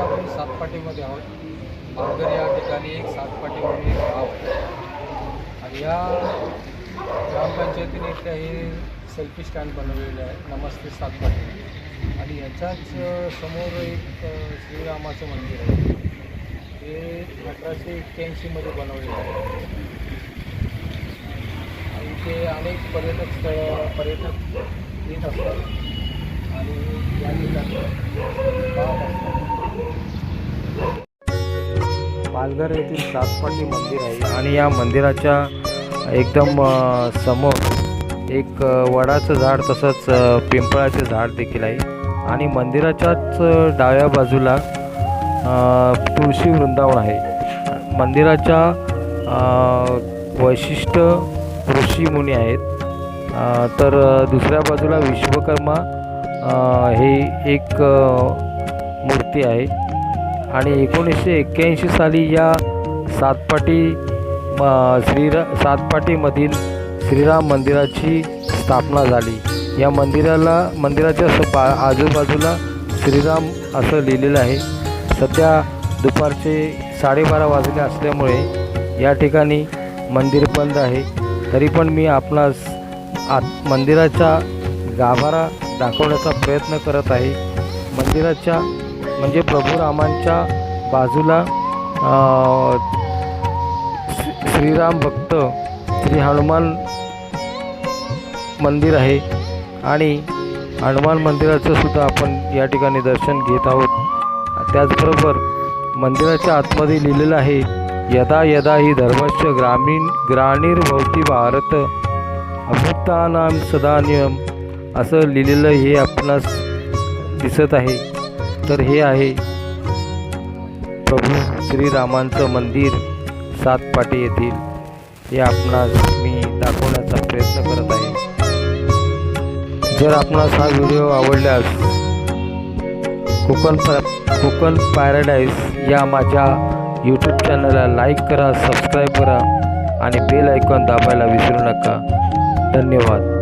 आता आपण सातपाटीमध्ये आहोत. पालघर या ठिकाणी एक सातपाटी म्हणून एक गाव आणि या ग्रामपंचायतीने इथल्या हे सेल्फी स्टँड बनवलेलं आहे. नमस्ते सातपाटी. आणि याच्याच समोर एक श्रीरामाचं मंदिर आहे. ते अठराशे एक्क्याऐंशीमध्ये बनवलेलं आहे. आणि ते अनेक पर्यटक स्थळ पर्यटक येत असतात. आणि या ठिकाणी पाहत असतात. पालघर येथील सातपाटी मंदिर आहे आणि या मंदिराच्या एकदम समोर एक वडाचं झाड तसंच पिंपळाचे पिंपळाचं झाड देखील आहे. आणि मंदिराच्याच डाव्या बाजूला तुळशी वृंदावन आहे. मंदिराच्या वैशिष्ट वैशिष्ट्य ऋषीमुनी आहेत. तर दुसऱ्या बाजूला विश्वकर्मा हे एक मूर्ती आहे. आणि एकोणीसशे एक्क्याऐंशी साली या सातपाटी म- श्रीरा सातपाटीमधील श्रीराम मंदिराची स्थापना झाली. या मंदिराला मंदिराच्या स बा आजूबाजूला श्रीराम असं लिहिलेलं आहे. सध्या दुपारचे साडेबारा वाजले असल्यामुळे या ठिकाणी मंदिर बंद आहे. तरी पण मी आपणास आत मंदिराचा गाभारा दाखवण्याचा प्रयत्न करत आहे. मंदिराच्या म्हणजे प्रभू रामांच्या बाजूला श्री- श्रीराम भक्त श्री हनुमान मंदिर आहे. आणि हनुमान मंदिराचं सुद्धा आपण या ठिकाणी दर्शन घेत आहोत. त्याचबरोबर मंदिराच्या आतमध्ये लिहिलेलं आहे यदा यदा ही धर्मस्य ग्रामीण ग्राणीर्भवती भारत अभुतानां सदान्यम. असं लिहिलेलं हे आपणास दिसत आहे. तर हे आहे प्रभू श्रीरामांचं मंदिर सातपाटी येथील. हे आपणास मी दाखवण्याचा प्रयत्न करत आहे. जर आपणास हा व्हिडिओ आवडल्यास कोकण कोकण पॅराडाईज या माझ्या यूट्यूब चॅनलला लाईक करा सबस्क्राईब करा आणि बेल आयकॉन दाबायला विसरू नका. धन्यवाद.